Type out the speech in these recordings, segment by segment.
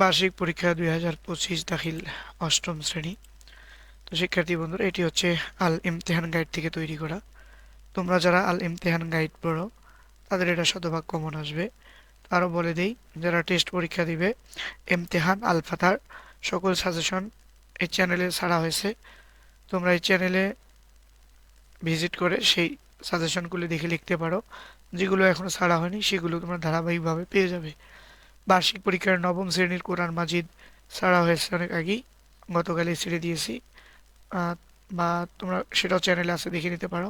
বার্ষিক পরীক্ষা দুই হাজার পঁচিশ দাখিল অষ্টম শ্রেণি। তো শিক্ষার্থী বন্ধুরা, এটি হচ্ছে আল ইমতেহান গাইড থেকে তৈরি করা। তোমরা যারা আল ইমতেহান গাইড পড়ো, তাদের এটা শতভাগ কমন আসবে। আরও বলে দিই, যারা টেস্ট পরীক্ষা দিবে, ইমতেহান আল ফাতার সকল সাজেশন এই চ্যানেলে ছাড়া হয়েছে। তোমরা এই চ্যানেলে ভিজিট করে সেই সাজেশনগুলি দেখে লিখতে পারো। যেগুলো এখনও ছাড়া হয়নি, সেগুলো তোমরা ধারাবাহিকভাবে পেয়ে যাবে। বার্ষিক পরীক্ষার নবম শ্রেণির কোরআন মাজিদ ছাড়া হয়েছে অনেক আগেই। গতকালই ছেড়ে দিয়েছি। বা তোমরা সেটাও চ্যানেলে আছে, দেখে নিতে পারো।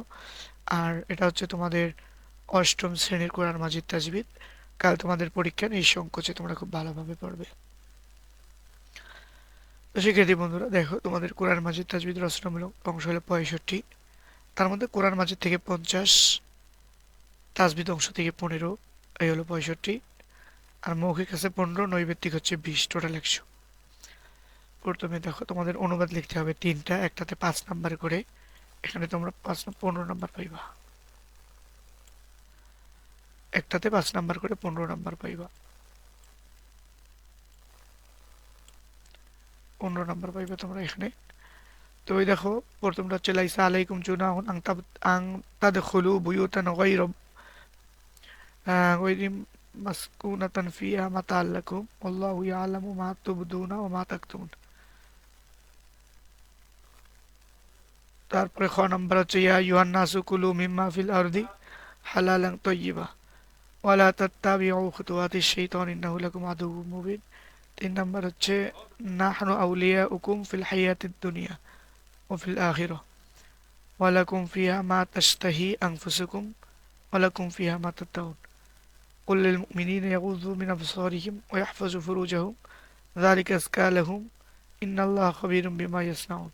আর এটা হচ্ছে তোমাদের অষ্টম শ্রেণির কোরআন মাজিদ তাজবিদ। কাল তোমাদের পরীক্ষা সংকোচে তোমরা খুব ভালোভাবে পড়বে। তো শিক্ষার্থী বন্ধুরা, দেখো, তোমাদের কোরআন মাজিদ তাজবিদ রচনামূলক অংশ হলো পঁয়ষট্টি। তার মধ্যে কোরআন মাজিদ থেকে পঞ্চাশ, তাজবিদ অংশ থেকে পনেরো, এই হলো পঁয়ষট্টি। আর মৌখিক আছে পনেরো, নৈবেত্তিক হচ্ছে বিশ টোটাল একশো। প্রথমে দেখো, তোমাদের অনুবাদ লিখতে হবে তিনটা, একটাতে পাঁচ নাম্বার করে। এখানে তোমরা পাঁচ পনেরো নাম্বার পাইবা। একটাতে পাঁচ নাম্বার করে পনেরো নাম্বার পাইবা। পনেরো নাম্বার পাইবা তোমরা এখানে। তো ওই দেখো, প্রথমটা হচ্ছে, লাইসা আলাইকুম জুনাহুন আং আং তাদখুলু বুয়ুতান গায়রা গায়রি মাসকুনাতান ফিহা মাতাআল লাকুম আল্লাহু ইয়ালামু মা তুবদুনা ওয়া মা তাকতুমুন তারপরে খ নাম্বার হচ্ছে ইয়া ইউহান নাসু কুলু মিম্মা ফিল আরদি হালালান তয়্যিবা ওয়ালা তাত্তাবিউ খুতুওয়াতিশ শাইতান ইন্নাহু লাকুম আদুউম মুবিন তিন নাম্বার হচ্ছে নাহনু আউলিয়াউকুম ফিল হায়াতিদ দুনিয়া ও ফিল আখিরাহ ওয়ালাকুম ফিহা মা তাশতাহি আনফুসুকুম ওয়ালাকুম ফিহা মা তাত্তাউন قل للمؤمنين يغضوا من أبصارهم ويحفظوا فروجهم ذلك أزكى لهم إن الله خبير بما يصنعون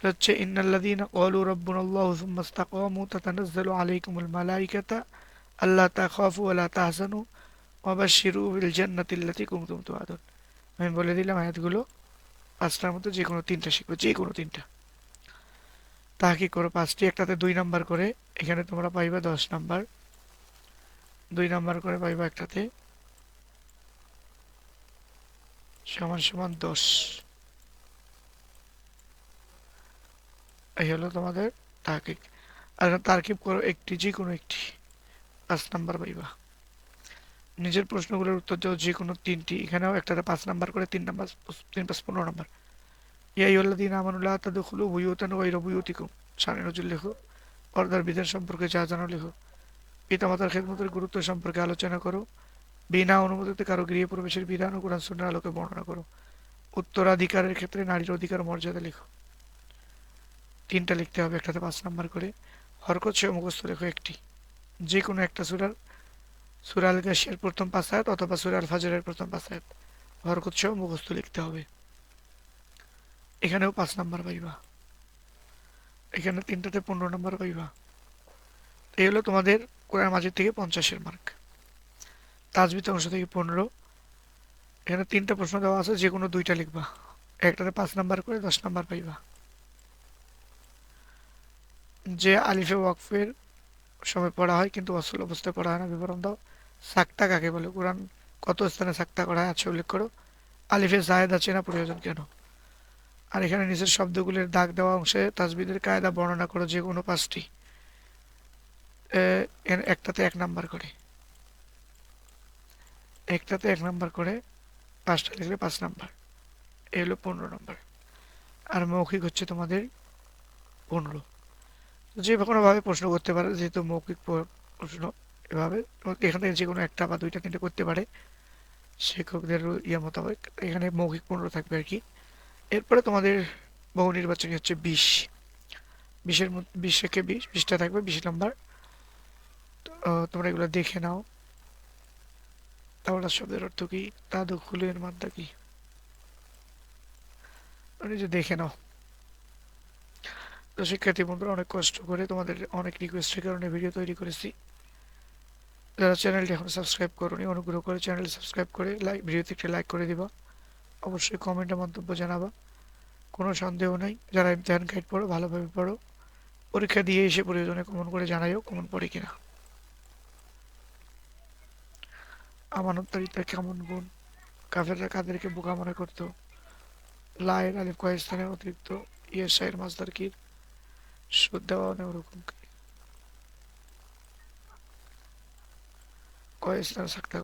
হচ্ছে ইন্নাল্লাযীনা ক্বালু রাব্বুনাল্লাহু সুম্মা ইসতাকামু তাতানাজ্জালু আলাইকুমুল মালাইকাতা আল্লা তাখাফু ওয়া লা তাহজানু ওয়া বাশশিরু বিল জান্নাতিল্লাতী কুনতুম তুআদুন আমি বলে দিলাম আয়াতগুলো পাঁচটার মধ্যে যে কোনো তিনটা শিখবে যে কোনো তিনটা তা কি করো পাঁচটি একটাতে দুই নাম্বার করে এখানে তোমরা পাইবা দশ নাম্বার দুই নাম্বার করে পাইবা একটাতে। সমান সমান দশ। এই হলো তোমাদের তার্কিক। আর তার্কিব করো একটি যে কোনো একটি। পাঁচ নাম্বার পাইবা। নিজের প্রশ্নগুলোর উত্তর দাও যে কোনো তিনটি। এখানেও একটাতে পাঁচ নাম্বার করে তিন নাম্বার, তিন পাঁচ পনেরো নাম্বার। ইয়াই ইয়া ইউল্লাদিন আমানুল্লাহ তাদের তাদুখুলু বুয়ুতান ওয়াইরা বুয়ুতিকুম। সানি নজরুল লেখো। পর্দার বিধান সম্পর্কে যা জানো লেখো। পিতামাতার খেদমতের গুরুত্ব সম্পর্কে আলোচনা করো। বিনা অনুমতিতে কারও গৃহে প্রবেশের বিধান ও কোরআন সুন্নার আলোকে বর্ণনা করো। উত্তরাধিকারের ক্ষেত্রে নারীর অধিকার মর্যাদা লেখো। তিনটা লিখতে হবে, একটাতে পাঁচ নাম্বার করে। হরকত সে মুখস্থ লেখো একটি। যে কোনো একটা সুরার সুরাল গাছিয়ার প্রথম পাঁচ আয়াত অথবা সুরাল ফাজরের প্রথম পাঁচ আয়াত। হরকত সহ মুখস্থ লিখতে হবে। এখানেও পাঁচ নাম্বার পাইবা। এখানে তিনটাতে পনেরো নাম্বার পাইবা। এই হলো তোমাদের কোরআন মাঝের থেকে পঞ্চাশের মার্ক তাজবিত অংশ থেকে পনেরো। এখানে তিনটা প্রশ্ন দেওয়া আছে, যে কোনো দুইটা লিখবা। একটাতে পাঁচ নাম্বার করে দশ নাম্বার পাইবা। যে আলিফে ওয়াকফের সময় পড়া হয় কিন্তু অসল অবস্থায় পড়া হয় না, বিবরণ দাও। সাক্তা কাকে বলে? কোরআন কত স্থানে সাক্তা করা হয় আছে উল্লেখ করো। আলিফে জায়েদ আছে না প্রয়োজন কেন? আর এখানে নিচের শব্দগুলির দাগ দেওয়া অংশে তাজবিদের কায়দা বর্ণনা করো যে কোনো পাঁচটি। একটাতে এক নাম্বার করে। একটাতে এক নাম্বার করে, পাঁচটা লিখলে পাঁচ নাম্বার। এ হলো পনেরো নাম্বার। আর মৌখিক হচ্ছে তোমাদের পনেরো। যে কোনোভাবে প্রশ্ন করতে পারে, যেহেতু মৌখিক প্রশ্ন, এভাবে। এখান থেকে যে কোনো একটা বা দুইটা তিনটে করতে পারে। শিক্ষকদের ইয়ে মোতাবেক। এখানে মৌখিক পনেরো থাকবে আর কি। এরপরে তোমাদের বহু নির্বাচনী হচ্ছে বিশ। বিশের বিশ থেকে বিশ, বিশটা থাকবে, বিশ নাম্বার। তোমরা এগুলো দেখে নাও। তাহলে শব্দের অর্থ কি? তা দখলের মাত্রা কি? যে দেখে নাও। তো শিক্ষার্থী বন্ধুরা, অনেক কষ্ট করে তোমাদের অনেক রিকোয়েস্টের কারণে ভিডিও তৈরি করেছি। যারা চ্যানেলটি এখন সাবস্ক্রাইব করুনি, অনুগ্রহ করে চ্যানেল সাবস্ক্রাইব করে লাইক ভিডিওতে একটা লাইক করে দিবা। অবশ্যই কমেন্টে মন্তব্য জানাবা। কোনো সন্দেহ নেই। যারা ইমতেহান গাইড পড়ো, ভালোভাবে পড়ো। পরীক্ষা দিয়ে এসে প্রয়োজনে কমন করে জানাইও কমন পড়ে কিনা। আমানতদারিতা কেমন গুণ? কাফেররা কাদেরকে বোকা মনে করতো? লায়ের আলিফ কয় স্থানে অতিরিক্ত ইয়ে শাহের কির সুদ দেওয়া অনেক রকম কয় স্থানে থাকতে